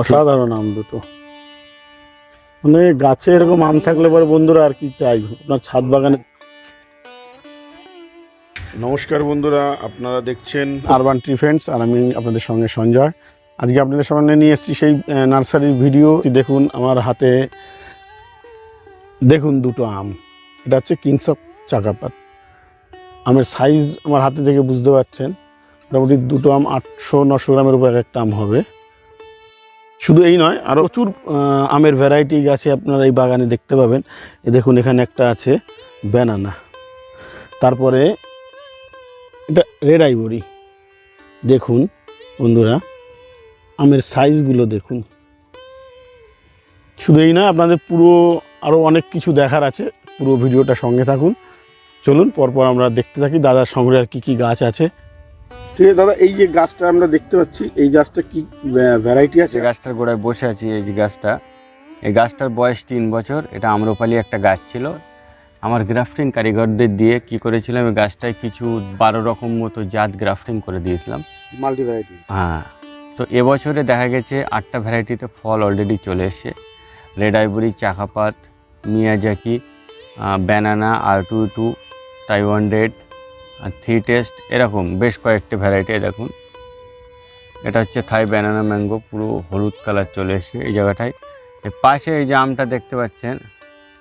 অসাধারণ আম দুটো। মানে গাছে এরকম আম থাকলে পরে বন্ধুরা আর কি চাই? আপনার ছাদ বাগানে নমস্কার বন্ধুরা আপনারা দেখছেন আরবান ট্রি ফ্রেন্ডস আর আমি আপনাদের সঙ্গে সঞ্জয়। আজকে আপনাদের সামনে নিয়ে এসেছি সেই নার্সারির ভিডিও। দেখুন আমার হাতে দেখুন দুটো আম। এটা হচ্ছে কিংস অফ চাকাপাত আমের সাইজ আমার হাতে থেকে বুঝতে পারছেন। মোটামুটি দুটো আম আটশো নশো গ্রামের উপর এক একটা আম হবে। শুধু এই নয় আরও প্রচুর আমের ভ্যারাইটি গাছে আপনারা এই বাগানে দেখতে পাবেন। দেখুন, এখানে একটা আছে ব্যানানা তারপরে এটা রেড আইভরি দেখুন, বন্ধুরা, আমের সাইজগুলো দেখুন। শুধু এই নয়, আপনাদের পুরো আরও অনেক কিছু দেখার আছে। পুরো ভিডিওটা সঙ্গে থাকুন। চলুন, পরপর আমরা দেখতে থাকি। দাদার সঙ্গে আর কী কী গাছ আছে। ঠিক আছে দাদা এই যে গাছটা আমরা দেখতে পাচ্ছি এই গাছটা কি ভ্যারাইটি আছে? গাছটার গোড়ায় বসে আছি এই যে গাছটা। এই গাছটার বয়স তিন বছর। এটা আম্রপালি একটা গাছ ছিল। আমার গ্রাফটিং কারিগরদের দিয়ে কি করেছিলাম এই গাছটায় কিছু বারো রকম মতো জাত গ্রাফটিং করে দিয়েছিলাম। মাল্টি ভ্যারাইটি হ্যাঁ। তো এবছরে দেখা গেছে আটটা ভ্যারাইটিতে ফল অলরেডি চলে এসছে। Red ivory Chakapat Miyazaki banana আর টু টু তাইওয়ান রেড আর থ্রি টেস্ট এরকম বেশ কয়েকটি ভ্যারাইটি দেখুন। এটা হচ্ছে থাই ব্যানানা ম্যাঙ্গো পুরো হলুদ কালার চলে এসছে এই জায়গাটায়। এর পাশে এই যে আমটা দেখতে পাচ্ছেন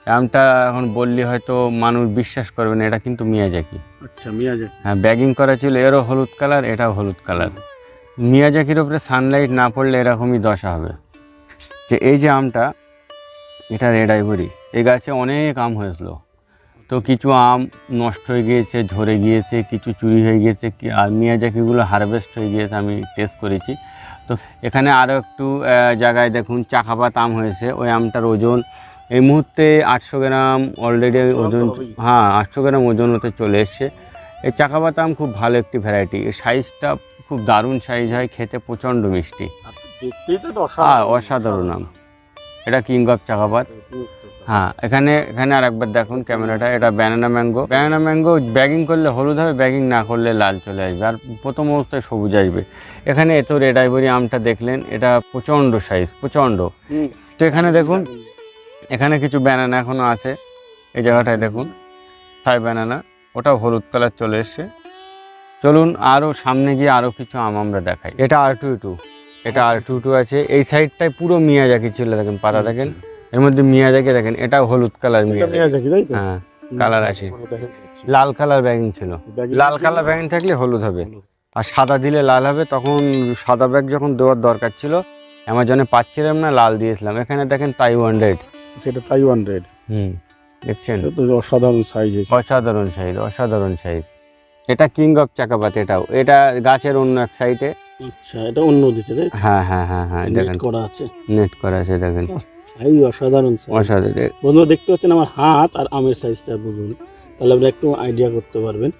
আমটা এখন বললে হয়তো মানুষ বিশ্বাস করবে না এটা কিন্তু মিয়াজাকি। আচ্ছা মিয়াজাকি। হ্যাঁ ব্যাগিং করা ছিল এরও হলুদ কালার এটাও হলুদ কালার মিয়াজাকির ওপরে সানলাইট না পড়লে এরকমই দশা হবে। যে এই যে আমটা এটা রেড আইভরি এই গাছে অনেক আম হয়েছিল। তো কিছু আম নষ্ট হয়ে গিয়েছে ঝরে গিয়েছে কিছু চুরি হয়ে গিয়েছে কি আর মিয়াজাকিগুলো হারভেস্ট হয়ে গিয়েছে আমি টেস্ট করেছি। তো এখানে আরও একটু জায়গায় দেখুন চাকাপাত আম হয়েছে ওই আমটার ওজন এই মুহূর্তে আটশো গ্রাম অলরেডি ওজন হ্যাঁ আটশো গ্রাম ওজন হতে চলে এসছে। এই চাকাপাত আম খুব ভালো একটি ভ্যারাইটি এর সাইজটা খুব দারুণ সাইজ হয় খেতে প্রচণ্ড মিষ্টি। হ্যাঁ অসাধারণ। আম। এটা কিং অফ চাকাপাত হ্যাঁ এখানে এখানে আর একবার দেখুন ক্যামেরাটা এটা banana mango banana mango bagging করলে হলুদ হবে ব্যাগিং না করলে লাল চলে আসবে। আর প্রথম অবস্থায় সবুজ আসবে। এখানে এত রেড আইভরি আমটা দেখলেন এটা প্রচণ্ড সাইজ প্রচণ্ড। তো এখানে দেখুন এখানে কিছু ব্যানানা এখনও আছে। এই জায়গাটায় দেখুন থাই ব্যানানা ওটাও হলুদ কালার চলে এসছে। চলুন আরও সামনে গিয়ে আরও কিছু আম আমরা দেখাই। এটা আর টু টু এটা আর টু টু আছে। এই সাইডটায় পুরো মিয়াজাকি ছিল দেখেন পাতা দেখেন। এর মধ্যে মিয়াজাকি দেখেন এটা হলুদ কালার মিয়াজাকি হ্যাঁ কালার আছে। লাল কালার ব্যাগিং ছিল। লাল কালার ব্যাগিং থাকলে হলুদ হবে। আর সাদা দিলে লাল হবে তখন সাদা ব্যাগ যখন দেওয়ার দরকার ছিল অ্যামাজনে পাচ্ছিলাম না লাল দিয়েছিলাম। এখানে দেখেন তাইওয়ান রেড। সেটা তাইওয়ান রেড। হুম দেখছেন? তো অসাধারণ সাইজ অসাধারণ সাইজ অসাধারণ সাইজ এটা কিং অফ চাকাপাত এটাও। এটা গাছের অন্য এক সাইডে আচ্ছা এটা অন্য দিকে হ্যাঁ হ্যাঁ হ্যাঁ হ্যাঁ নেট দেখেন। করা আছে। নেট করা আছে দেখেন। অসাধারণ সাইজ অসাধারণ। বন্ধুরা দেখতে পাচ্ছেন আমার হাত আর আমের সাইজটা বুঝুন। তাহলে আপনি একটু আইডিয়া করতে পারবেন।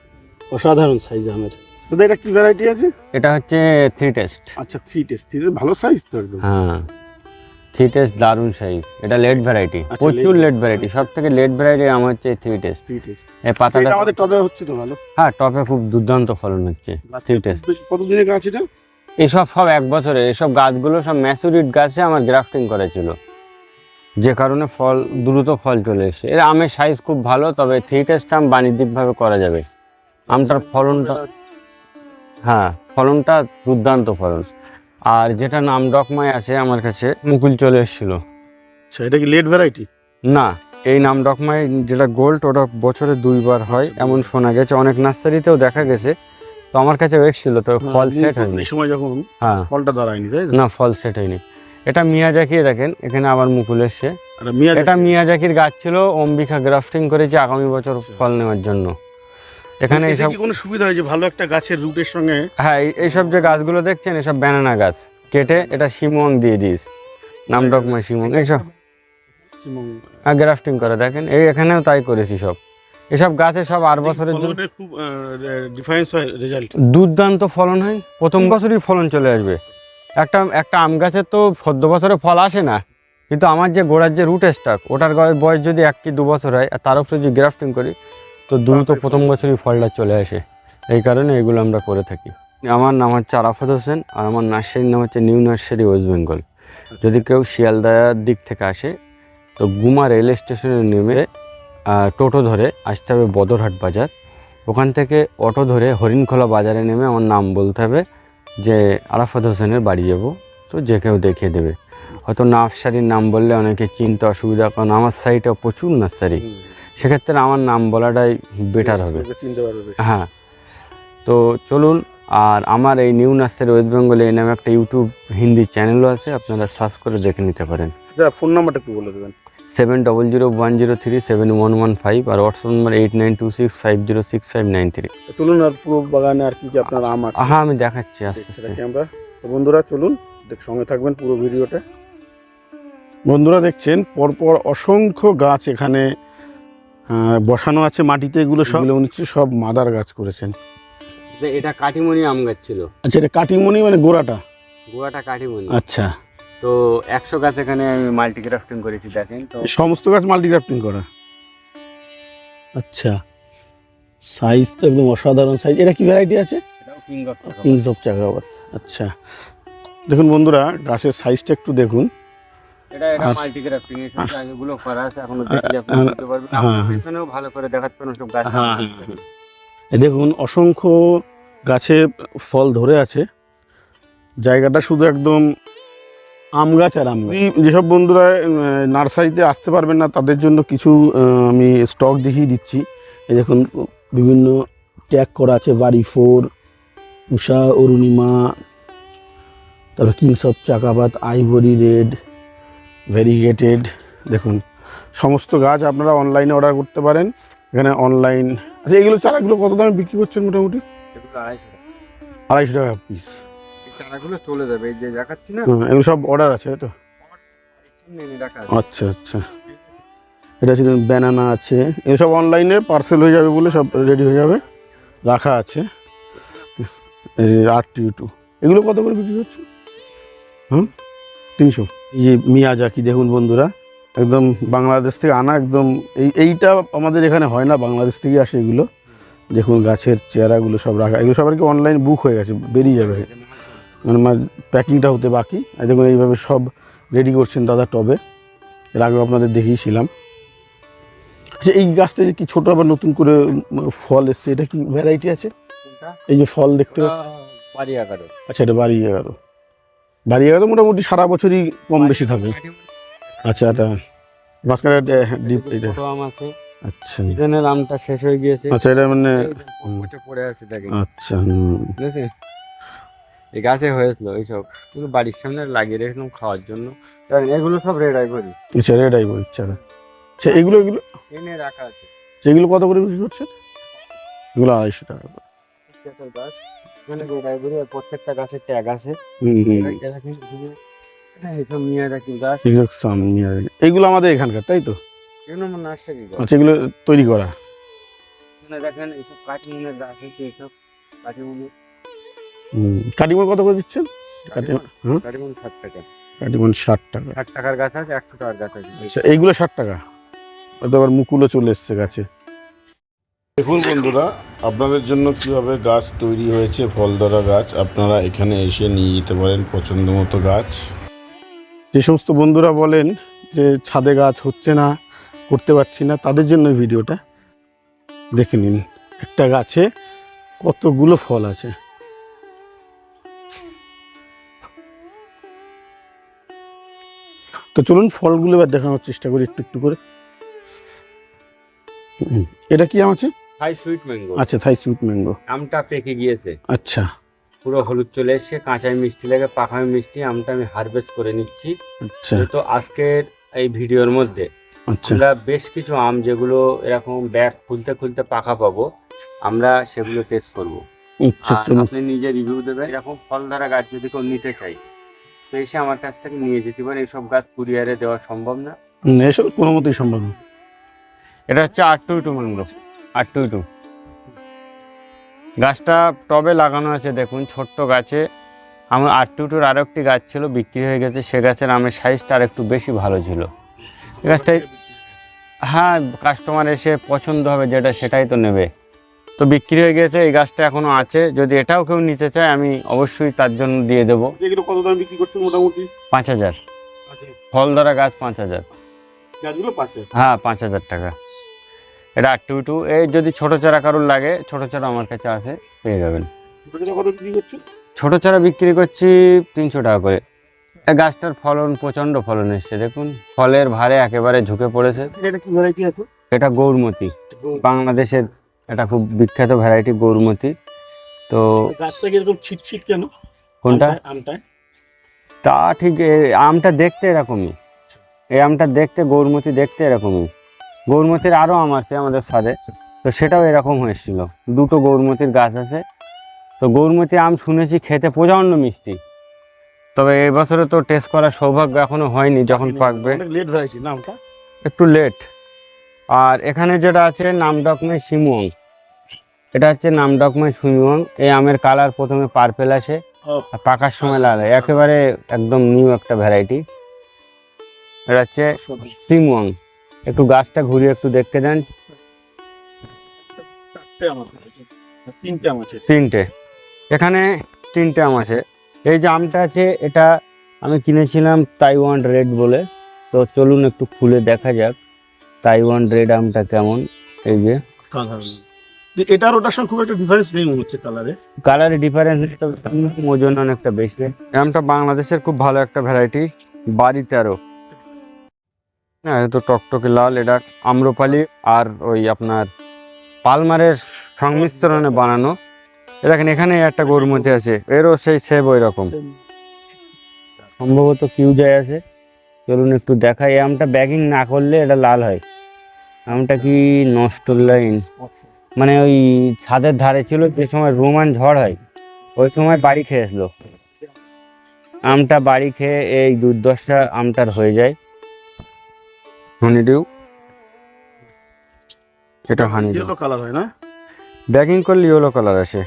অসাধারণ সাইজ আমের। দাদা এটা কি ভ্যারাইটি আছে? এটা হচ্ছে থ্রি টেস্ট আচ্ছা থ্রি টেস্ট থ্রি ভালো সাইজ তো একদম। হ্যাঁ। থ্রি টেস্ট দারুণ সাইজ এটা লেট ভ্যারাইটি আচ্ছা, প্রচুর লেট ভ্যারাইটি সব থেকে লেট ভ্যারাইটি আমার হচ্ছে থ্রি টেস্ট থ্রি টেস্ট এই পাতাটা আমাদের হচ্ছে তো ভালো? হ্যাঁ টপে খুব দুর্দান্ত ফলন হচ্ছে থ্রি টেস্ট বেশ কতদিনের গাছ এটা? এইসব সব এক বছরে এইসব গাছগুলো সব ম্যাচুরিট গাছে আমার গ্রাফটিং করেছিল যে কারণে ফল দ্রুত ফল চলে এসছে। এর আমের সাইজ খুব ভালো তবে থ্রি টেস্ট আম বাণিজ্যিকভাবে করা যাবে। আমটার ফলনটা হ্যাঁ ফলনটা দুর্দান্ত ফলন। আর যেটা নাম ডকমায় আছে আমার কাছে মুকুল চলে এসেছিল। আচ্ছা এটা কি লেট ভ্যারাইটি না এই নাম ডকমাই যেটা গোল্ড ওটা বছরে দুইবার হয় আচ্ছা, এমন শোনা গেছে। অনেক নার্সারিতেও দেখা গেছে। তো আমার কাছে এসেছিল তো ফল সেট হয়নি। সময় যখন হ্যাঁ। ফলটা দাঁড়ায়নি তাই না ফল সেট হয়নি। এটা মিয়াজাকি দেখেন এখানে আবার মুকুল এসছে। এটা মিয়াজাকির গাছ ছিল অম্বিকা গ্রাফটিং করেছি আগামী বছর ফল নেওয়ার জন্য। এখানে এইসব কোনো সুবিধা হয় যে ভালো একটা গাছের রুটের সঙ্গে? হ্যাঁ এইসব যে গাছগুলো দেখছেন এসব ব্যানানা গাছ। কেটে এটা শিমং দিয়ে দিস। নাম ডকমা শিমং এইসব। হ্যাঁ গ্রাফটিং করে দেখেন এই এখানেও তাই করেছি সব। এসব গাছে সব আট বছরের জন্য খুব ডিফারেন্স হয় রেজাল্ট দুর্দান্ত ফলন হয় প্রথম বছরই ফলন চলে আসবে। একটা একটা আম গাছের তো চোদ্দ বছরে ফল আসে না। কিন্তু আমার যে গোড়ার যে রুট স্টক ওটার বয়স যদি এক কি দু বছর হয় আর তার উপরে যদি গ্রাফটিং করি তো দ্রুত প্রথম বছরই ফলটা চলে আসে। এই কারণে এগুলো আমরা করে থাকি। আমার নাম হচ্ছে আরাফাত হোসেন আর আমার নার্সারির নাম হচ্ছে নিউ নার্সারি ওয়েস্ট বেঙ্গল। যদি কেউ শিয়ালদার দিক থেকে আসে তো গুমা রেল স্টেশনে নেমে টোটো ধরে আসতে হবে বদরহাট বাজার। ওখান থেকে অটো ধরে হরিণখোলা বাজারে নেমে আমার নাম বলতে হবে। যে আরাফাত হোসেনের বাড়ি যাব তো যে কেউ দেখিয়ে দেবে। হয়তো নার্সারির নাম বললে অনেকে চিনতে অসুবিধা কারণ আমার সাইডে প্রচুর নার্সারি সেক্ষেত্রে আমার নাম বলাটাই বেটার হবে। হ্যাঁ। তো চলুন আর আমার এই নিউ নার্সারি ওয়েস্ট বেঙ্গলে এই নামে একটা ইউটিউব হিন্দি চ্যানেলও আছে আপনারা সার্চ করে দেখে নিতে পারেন। আচ্ছা ফোন নাম্বারটা একটু বলে দেবেন। Seven double zero one zero three seven one one five আর WhatsApp number eight nine two six five zero six five nine three চলুন আর পুরো বাগানে আর কি কি আপনার আম আছে? হ্যাঁ আমি দেখাচ্ছি আস্তে আস্তে। আমরা? তো বন্ধুরা চলুন দেখ সঙ্গে থাকবেন পুরো ভিডিওটা বন্ধুরা দেখছেন পরপর অসংখ্য গাছ এখানে বসানো আছে মাটিতে এগুলো সব। উনি সব মাদার গাছ করেছেন। এটা কাঠিমণি আম গাছ ছিল। আচ্ছা এটা কাটিমনি মানে গোড়াটা? গোয়াটা কাঠিমণি। আচ্ছা। তো একশো গাছ এখানে আমি মাল্টি গ্রাফটিং করেছি দেখেন তো সমস্ত গাছ মাল্টিগ্রাফটিং করা? আচ্ছা সাইজ তো একদম অসাধারণ সাইজ এটা কি ভ্যারাইটি আছে? এটাও king of kings of Chakapat আচ্ছা। দেখুন বন্ধুরা গাছের সাইজটা একটু দেখুন। এটা এটা মাল্টি গ্রাফটিং এর সব করা আছে এখনও আ- দেখলে আপনি বুঝতে পারবেন। হ্যাঁ, হ্যাঁ। পেছনেও ভালো করে দেখাতে পারেন সব গাছ। হ্যাঁ, হ্যাঁ, হ্যাঁ। এই দেখুন অসংখ্য গাছে ফল ধরে আছে। জায়গাটা শুধু একদম আম গাছ আর আম এই যেসব বন্ধুরা নার্সারিতে আসতে পারবেন না তাদের জন্য কিছু আমি স্টক দেখিয়ে দিচ্ছি। এই দেখুন বিভিন্ন ট্যাগ করা আছে বাড়ি ফোর উষা অরুণিমা তারপর kings of Chakapat ivory red variegated দেখুন সমস্ত গাছ আপনারা অনলাইনে অর্ডার করতে পারেন। এখানে অনলাইন আচ্ছা এগুলো চারাগুলো কত দামে বিক্রি করছেন মোটামুটি? আড়াইশো টাকা। পিস। চারাগুলো চলে যাবে এই যে দেখাচ্ছি না? এগুলো সব অর্ডার আছে তো? আছে। আচ্ছা আচ্ছা। এটা হচ্ছে ব্যানানা আছে। এসব অনলাইনে পার্সেল হয়ে যাবে বলে সব রেডি হয়ে যাবে। রাখা আছে। আট টিউ টু এগুলো কত করে বিক্রি করছ হুম? তিনশো। এই যে মিয়াজাকি দেখুন বন্ধুরা একদম বাংলাদেশ থেকে আনা একদম এই এইটা আমাদের এখানে হয় না বাংলাদেশ থেকে আসে এগুলো। দেখুন গাছের চেহারাগুলো সব রাখা এগুলো সব আর কি অনলাইন বুক হয়ে গেছে বেরিয়ে যাবে। মানে আমার প্যাকিংটা হতে বাকি। আর দেখুন এইভাবে সব রেডি করছেন দাদা টবে। এর আগেও আপনাদের দেখিয়েছিলাম। আচ্ছা এই গাছটা যে কি ছোটো আবার নতুন করে ফল এসছে এটা কি ভ্যারাইটি আছে? এই যে ফল দেখতে বাড়ি এগারো আচ্ছা এটা বাড়ি এগারো বাড়ি এগারো মোটামুটি সারা বছরই কম বেশি থাকে। আচ্ছা এটা মাঝখানে ডিপ আছে। আচ্ছা। শেষ হয়ে গিয়েছে। আচ্ছা এটা মানে পড়ে আছে দেখেন। আচ্ছা হুম। বুঝেছেন? এই গাছে হয়েছিল এইসব। কিন্তু বাড়ির সামনে লাগিয়ে রেখেছিলাম খাওয়ার জন্য। এগুলো সব রেড আইভরি আচ্ছা এটাই বলছি আচ্ছা। আচ্ছা এগুলো এগুলো এনে রাখা আছে। যেগুলো কত করে বিক্রি করছেন? এগুলো আড়াইশো টাকা করে। গাছ। মানে রেড আইভরি আর প্রত্যেকটা গাছের ট্যাগ আছে। এইসব নিয়ে রাখি গাছ। এগুলো আমাদের এখানকার তাই তো? এগুলো আমার নার্সারি গাছ আচ্ছা এগুলো তৈরি করা। দেখেন এইসব গাছ আছে কাটিমন কত করে দিচ্ছেন? কাটিমন ষাট টাকা। কাটিমন ষাট টাকা। ষাট টাকার গাছ আছে একশো টাকার গাছ আছে। আচ্ছা এইগুলো ষাট টাকা? হয়তো আবার মুকুলও চলে এসছে গাছে। দেখুন বন্ধুরা আপনাদের জন্য কীভাবে গাছ তৈরি হয়েছে ফল ধরা গাছ আপনারা এখানে এসে নিয়ে যেতে পারেন পছন্দ মতো গাছ। যে সমস্ত বন্ধুরা বলেন যে ছাদে গাছ হচ্ছে না করতে পারছি না তাদের জন্য ভিডিওটা দেখে নিন। একটা গাছে কতগুলো ফল আছে? তো চলুন ফলগুলো এবার দেখানোর চেষ্টা করি একটু একটু করে। এটা কি আম আছে? High sweet mango. আচ্ছা থাই সুইট ম্যাঙ্গো। আমটা পেকে গিয়েছে। আচ্ছা। পুরো হলুদ চলে এসছে কাঁচাই মিষ্টি লাগে পাকাই মিষ্টি আমটা আমি হারভেস্ট করে নিচ্ছি। আচ্ছা। তো আজকের এই ভিডিওর মধ্যে আচ্ছা। আমরা বেশ কিছু আম যেগুলো এরকম ব্যাগ খুলতে খুলতে পাকা পাবো আমরা সেগুলো টেস্ট করব। আচ্ছা আপনি নিজে রিভিউ দেবেন। এরকম ফল ধরা গাছ যদি কেউ নিতে চাই এসে আমার কাছ থেকে নিয়ে যেতে পারেন এইসব গাছ কুরিয়ারে দেওয়া সম্ভব না। এসব কোনো মতেই সম্ভব না। এটা হচ্ছে আট টু টু আট টু টু গাছটা টবে লাগানো আছে দেখুন ছোট্ট গাছে। আমার আট টু টুর আরও একটি গাছ ছিল বিক্রি হয়ে গেছে। সে গাছের আমের সাইজটা আর একটু বেশি ভালো ছিল। এই গাছটাই হ্যাঁ কাস্টমার এসে পছন্দ হবে যেটা সেটাই তো নেবে। তো বিক্রি হয়ে গেছে এই গাছটা এখনও আছে। যদি এটাও কেউ নিতে চায় আমি অবশ্যই তার জন্য দিয়ে দেবো। এগুলো কত দাম বিক্রি করছেন মোটামুটি? পাঁচ হাজার। ফল ধরা গাছ পাঁচ হাজার। গাছগুলো পাচ্ছে হ্যাঁ পাঁচ হাজার টাকা। এটা আর টু টু এই যদি ছোটো চারা কারোর লাগে ছোটো চারা আমার কাছে আছে পেয়ে যাবেন। ছোটো চারা বিক্রি করছি তিনশো টাকা করে। গাছটার ফলন প্রচণ্ড ফলন এসছে দেখুন। ফলের ভারে একেবারে ঝুঁকে পড়েছে। এটা কি ভ্যারাইটি আছে? এটা গৌরমতি। বাংলাদেশের এটা খুব বিখ্যাত ভ্যারাইটি গৌরমতি। তো গাছটা কীরকম ছিট ছিট কেন? কোনটা? আমটায় তা ঠিক আমটা দেখতে এরকমই। এই আমটা দেখতে গৌরমতি দেখতে এরকমই। গৌরমতির আরও আম আছে আমাদের সাথে তো সেটাও এরকম হয়েছিল। দুটো গৌরমতির গাছ আছে। তো গৌরমতি আম শুনেছি খেতে প্রচণ্ড মিষ্টি। তবে এবছরে তো টেস্ট করার সৌভাগ্য এখনও হয়নি যখন পাকবে। লেট হয়েছে না আমটা? একটু লেট আর এখানে যেটা আছে নামডকমে শিমুয়ং। এটা হচ্ছে নামডকমে শিমুয়ং। এই আমের কালার প্রথমে পার্পেল আসে পাকার সময় লাল হয়। একেবারে একদম নিউ একটা ভ্যারাইটি এটা হচ্ছে সিমুয়াং একটু গাছটা ঘুরিয়ে একটু দেখতে দেন। তিনটে আম আছে। তিনটে। এখানে তিনটে আম আছে। এই যে আমটা আছে এটা আমি কিনেছিলাম তাইওয়ান রেড বলে। তো চলুন একটু খুলে দেখা যাক। তাইওয়ান রেড আমটা কেমন? এই যে। এটার ওটার সঙ্গে খুব একটা ডিফারেন্স নেই হচ্ছে কালারে কালারে ডিফারেন্স ওজন অনেকটা বেশি। আমটা বাংলাদেশের খুব ভালো একটা ভ্যারাইটি হ্যাঁ তো টকটকে লাল এটা আম্রপালি আর ওই আপনার পালমারের সংমিশ্রণে বানানো। দেখেন এখানে একটা গরুমতি আছে এরও সেই সেব ওই রকম সম্ভবত কিউ যায় আছে। চলুন একটু দেখাই আমটা ব্যাগিং না করলে এটা লাল হয়। আমটা কি নষ্ট লাইন মানে ওই ছাদের ধারে ছিল যে সময় রোমান ঝড় হয় ওই সময় বাড়ি খেয়েছিল আমটা বাড়ি খেয়ে এই দুর্দশা আমটার হয়ে যায়। হানিডিউ এটা হানি ইয়েলো কালার হয় না? ব্যাকিং করলে ইয়েলো কালার আসে।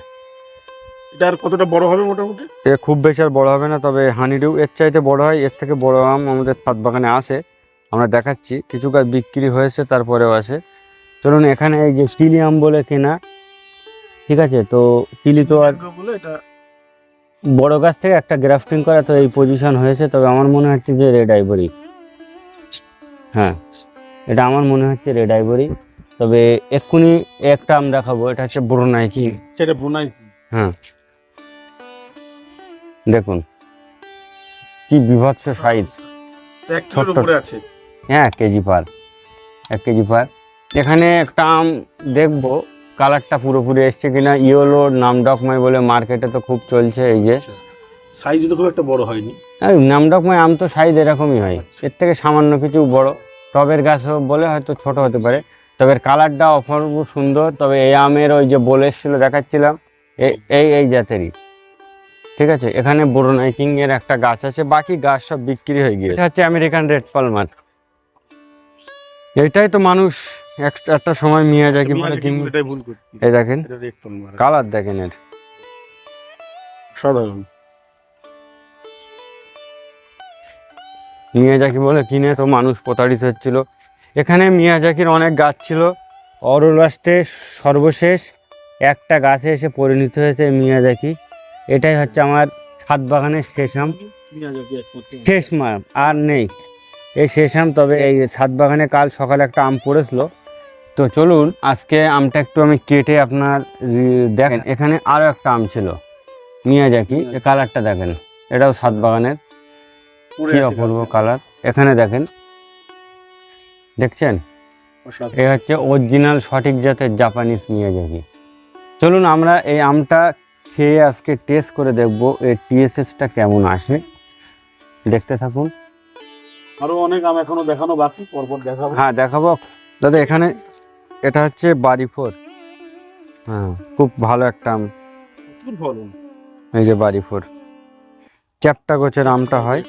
এটার কতটা বড় হবে মোটামুটি? এ খুব বেশি আর বড় হবে না তবে হানিডিউ এর চাইতে বড় হয় এর থেকে বড় আম আমাদের ছাদ বাগানে আসে। আমরা দেখাচ্ছি। কিছু গাছ বিক্রি হয়েছে তারপরেও আছে। চলুন এখানে এই যে স্টিলি আম বলে কেনা ঠিক আছে? তো তিলি তো আর বড় গাছ থেকে একটা গ্রাফটিং করা তো এই পজিশন হয়েছে তবে আমার মনে হচ্ছে যে রেড আইভরি হ্যাঁ এটা আমার মনে হচ্ছে রেড আইভরি তবে এক্ষুনি একটা আম দেখাবো এটা হচ্ছে ব্রোনাই কি সেটা বোনাই হ্যাঁ। দেখুন কি বিভৎস সাইজ। উপরে আছে। হ্যাঁ কেজি পার এক কেজি পার। এখানে একটা আম দেখব কালারটা পুরোপুরি এসছে কিনা ইয়েলো নাম ডকমাই বলে মার্কেটে তো খুব চলছে এই যে। সাইজ তো খুব একটা বড় হয়নি। এই নামডকমাই আম তো সাইজ এরকমই হয় এর থেকে সামান্য কিছু বড়। টবের গাছ বলে হয়তো ছোট হতে পারে তবে কালারটা অপূর্ব সুন্দর তবে এই আমের ওই যে বলে এসেছিল দেখাচ্ছিলাম এই এই জাতেরই। ঠিক আছে এখানে বোরোনাই কিং এর একটা গাছ আছে বাকি গাছ সব বিক্রি হয়ে গিয়েছে। হচ্ছে আমেরিকান রেড পালমার এটাই তো মানুষ এক- একটা সময় মিয়া যায় কি বলে কিং এটাই ভুল করছি। এই দেখেন এটা রেড টোন মারা। কালার দেখেন এর। সাধারণ। মিয়াজাকি বলে কিনে তো মানুষ প্রতারিত হচ্ছিল। এখানে মিয়াজাকির অনেক গাছ ছিল। অরলাস্টে সর্বশেষ একটা গাছে এসে পরিণত হয়েছে মিয়াজাকি এটাই হচ্ছে আমার ছাদ বাগানের শেষ আম শেষ মাম আর নেই। এই শেষ আম তবে এই ছাদ বাগানে কাল সকালে একটা আম পড়েছিল। তো চলুন আজকে আমটা একটু আমি কেটে আপনার দেখেন এখানে আরও একটা আম ছিল। মিয়াজাকি এই কালারটা দেখেন এটাও ছাদ বাগানের। কি অপূর্ব কালার। কালার এখানে দেখেন। দেখছেন? এ হচ্ছে অরিজিনাল সঠিক জাতের জাপানিজ মিয়াজাকি চলুন আমরা এই আমটা খেয়ে আজকে টেস্ট করে দেখব এর টিএসএসটা কেমন আসে। দেখতে থাকুন। আরও অনেক আম এখনও দেখানো বাকি পরপর দেখাবো। হ্যাঁ দেখাবো। দাদা এখানে এটা হচ্ছে বাড়ি ফোর। হ্যাঁ খুব ভালো একটা আম। ফলন। এই যে বাড়ি ফোর। চ্যাপটা গোছের আমটা হয়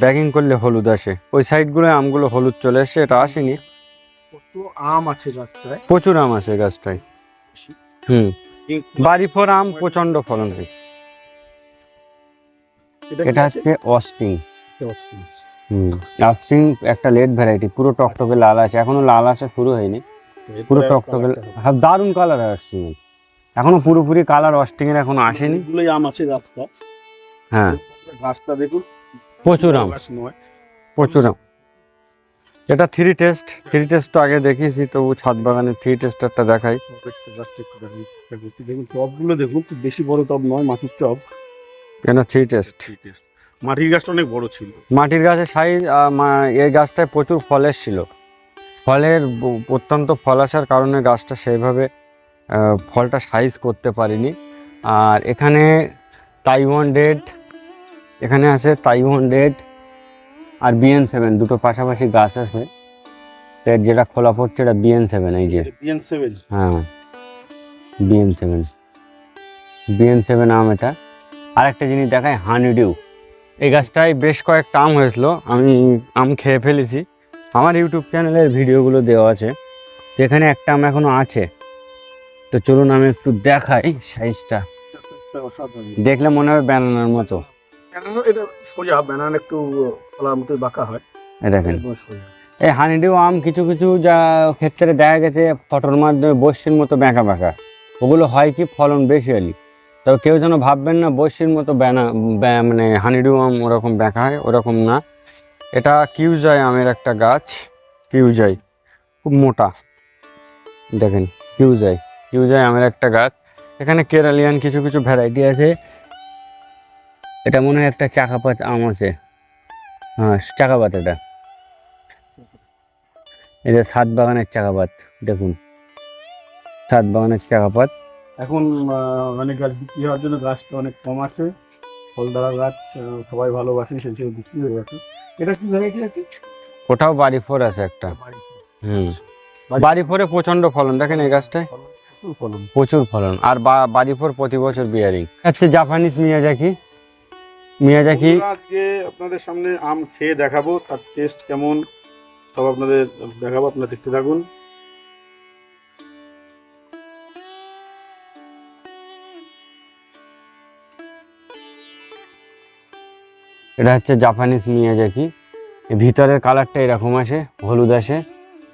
ব্যাগিং করলে হলুদ আসে। ওই সাইডগুলো আমগুলো হলুদ চলে এসে এটা আসেনি। কত আম আছে গাছটায়? প্রচুর আম আছে গাছটায়। হুম। বাড়ি ফোর আম প্রচণ্ড ফলন হয় এটা হচ্ছে অস্টিং হুম। অস্টিং একটা লেট ভ্যারাইটি পুরো টকটকে লাল আছে এখনও লাল আসা শুরু হয়নি। পুরো টকটকে হ্যাঁ দারুণ কালার আসছে এখনও পুরোপুরি কালার অস্টিংয়ের এখনও আসেনি। অনেকগুলোই আম আছে গাছটা হ্যাঁ। গাছটা দেখুন। প্রচুর আম। প্রচুর আম। এটা থ্রি টেস্ট থ্রি টেস্ট তো আগে দেখিয়েছি তবু ছাদ বাগানের থ্রি টেস্টারটা দেখাই। দেখুন টবগুলো দেখুন বেশি বড় টপ নয় মাটির টপ কেন থ্রি টেস্ট থ্রি টেস্ট মাটির গাছটা অনেক বড় ছিল। মাটির গাছের সাইজ এই গাছটায় প্রচুর ফল এসেছিল। ফলের অত্যন্ত ফল আসার কারণে গাছটা সেইভাবে ফলটা সাইজ করতে পারিনি। আর এখানে তাইওয়ান ডেড এখানে আছে তাইওয়ান ডেড আর বিএন সেভেন দুটো পাশাপাশি গাছ আছে। যেটা খোলা পড়ছে এটা বিএন সেভেন এই যে। বিএন সেভেন হ্যাঁ বিএন সেভেন বিএন সেভেন আম এটা। আরেকটা জিনিস দেখায় হানিডিউ এই গাছটায় বেশ কয়েকটা আম হয়েছিল আমি আম খেয়ে ফেলেছি। আমার ইউটিউব চ্যানেলের ভিডিওগুলো দেওয়া আছে তো এখানে একটা আম এখনও আছে। তো চলুন আমি একটু দেখাই সাইজটা। দেখলে মনে হবে ব্যানানার মতো। ব্যানানা এটা সোজা ব্যানানা একটু ফলার মতো বাঁকা হয়। এই দেখেন। এই হানিডিউ আম কিছু কিছু যা ক্ষেত্রে দেখা গেছে ফটোর মাধ্যমে বস্যির মতো ব্যাঁকা ব্যাঁকা ওগুলো হয় কি ফলন বেশি হলি তবে কেউ যেন ভাববেন না বস্যির মতো ব্যানা, ব্যা- মানে হানিডিউ আম ওরকম ব্যাঁকা হয়, ওরকম না। এটা কিউজাই আমের একটা গাছ, কিউজাই, খুব মোটা। দেখেন, কিউজাই কিউজাই আমের একটা গাছ। এখানে কেরালিয়ান কিছু কিছু ভ্যারাইটি আছে। এটা মনে হয় একটা চাকাপাত আম আছে। হ্যাঁ চাকাপাত এটা। এটা সাত বাগানের চাকাপাত, দেখুন। সাত বাগানের চাকাপাত। এখন অনেক গাছ বিক্রি হওয়ার জন্য গাছটা অনেক কম আছে। ফল দ্বারা গাছ সবাই ভালোবাসে সেই জন্য বিক্রি হয়ে গেছে। এটা কি ভ্যারাইটি আছে? ওটাও বাড়ি ফোর আছে একটা। হুম। বাড়ি ফোরে প্রচণ্ড ফলন দেখেন এই গাছটায়? প্রচুর ফলন। প্রচুর ফলন। আর বা- বাড়ি ফোর প্রতি বছর বিয়ারিং আচ্ছা জাপানিজ মিয়াজাকি? মিয়াজাকি? আজকে আপনাদের সামনে আম খেয়ে দেখাবো তার টেস্ট কেমন সব আপনাদের দেখাবো আপনারা দেখতে থাকুন। এটা হচ্ছে জাপানিজ মিয়াজাকি ভিতরের কালারটা এরকম আসে হলুদ আসে।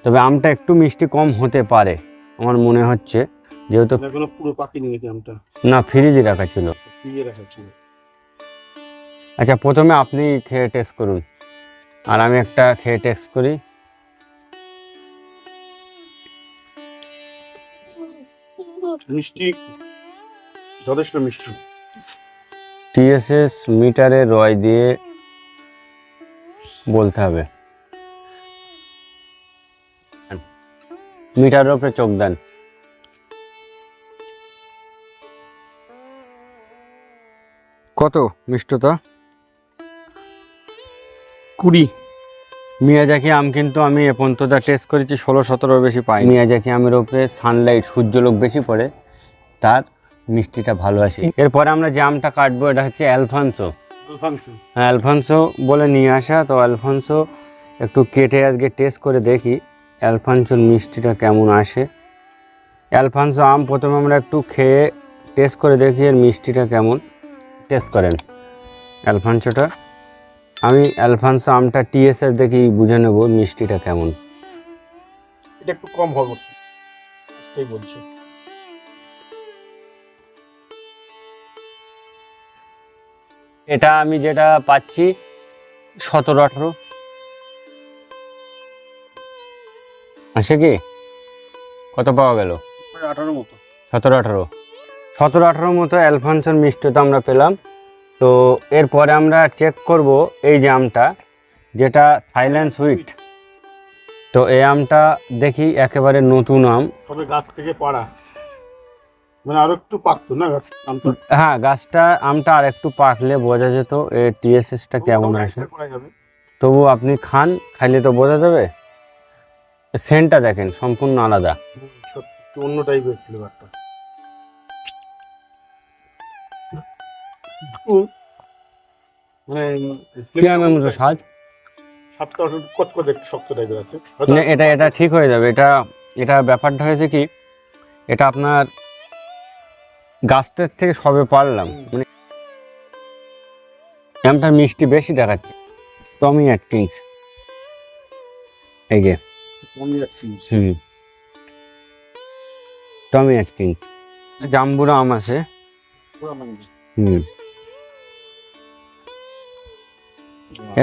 তবে আমটা একটু মিষ্টি কম হতে পারে আমার মনে হচ্ছে। যেহেতু পুরো পাখি নিয়েছে আমটা। না ফ্রিজে রাখা ছিল দিয়ে রাখা ছিল আচ্ছা প্রথমে আপনি খেয়ে টেস্ট করুন। আর আমি একটা খেয়ে টেস্ট করি। মিষ্টি যথেষ্ট মিষ্টি। টিএসএস মিটারে রয় দিয়ে বলতে হবে। মিটারের উপরে চোখ দেন। কত মিষ্টতা? কুড়ি। মিয়াজাকি আম কিন্তু আমি এ পর্যন্ত যা টেস্ট করেছি ষোলো সতেরো বেশি পাই মিয়াজাকি আমের ওপরে সানলাইট সূর্যলোক বেশি পড়ে তার মিষ্টিটা ভালো আসে। এরপরে আমরা যে আমটা কাটবো এটা হচ্ছে অ্যালফানসো। হ্যাঁ অ্যালফানসো বলে নিয়ে আসা। তো অ্যালফানসো একটু কেটে আজকে টেস্ট করে দেখি অ্যালফানসোর মিষ্টিটা কেমন আসে। অ্যালফানসো আম প্রথমে আমরা একটু খেয়ে টেস্ট করে দেখি এর মিষ্টিটা কেমন। টেস্ট করেন অ্যালফানসোটা। আমি অ্যালফানসো আমটা টিএসএস দেখি বুঝে নেব মিষ্টিটা কেমন। এটা একটু কম হবে। বলছে। এটা আমি যেটা পাচ্ছি সতেরো আঠেরো। আসে কি? কত পাওয়া গেল? আঠারো মতো। সতেরো আঠারো। সতেরো আঠারোর মতো অ্যালফানসোর মিষ্টিটা আমরা পেলাম। তো এরপরে আমরা চেক করব এই যে আমটা যেটা থাইল্যান্ড সুইট তো এই আমটা দেখি একেবারে নতুন আম। গাছ থেকে পাড়া। মানে আরও একটু পাকতো না আমটা? হ্যাঁ গাছটা আমটা আর একটু পাকলে বোঝা যেত এর টিএসএসটা কেমন আছে। তবু আপনি খান খাইলে তো বোঝা যাবে। সেন্টটা দেখেন সম্পূর্ণ আলাদা। সত্যি অন্য টাইপের ফ্লেভারটা মানে স্বাদ? স্বাদটা একটু একটু শক্ত টাইপের আছে। এটা এটা ঠিক হয়ে যাবে। এটা এটা ব্যাপারটা হয়েছে কি এটা আপনার গাছটার থেকে সবে পারলাম। মানে আমটার মিষ্টি বেশি দেখাচ্ছে। টমি অ্যাটকিংস এই যে। হুম। টমি অ্যাটকিংস জাম্বুরা আম আছে। হুম।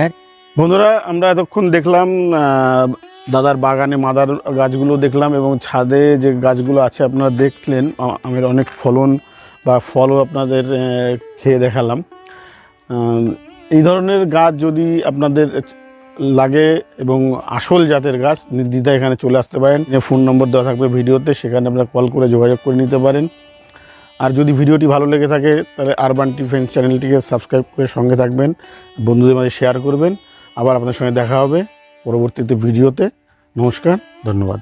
এর? বন্ধুরা আমরা এতক্ষণ দেখলাম দাদার বাগানে মাদার গাছগুলো দেখলাম এবং ছাদে যে গাছগুলো আছে আপনারা দেখলেন। আমের অনেক ফলন বা ফলও আপনাদের খেয়ে দেখালাম। এই ধরনের গাছ যদি আপনাদের লাগে এবং আসল জাতের গাছ, নির্দ্বিধায় এখানে চলে আসতে পারেন। ফোন নম্বর দেওয়া থাকবে ভিডিওতে, সেখানে আপনারা কল করে যোগাযোগ করে নিতে পারেন। আর যদি ভিডিওটি ভালো লেগে থাকে, তাহলে আরবান টিফেন্স চ্যানেলটিকে সাবস্ক্রাইব করে সঙ্গে থাকবেন, বন্ধুদের মাঝে শেয়ার করবেন। আবার আপনার সঙ্গে দেখা হবে পরবর্তীতে ভিডিওতে। নমস্কার, ধন্যবাদ।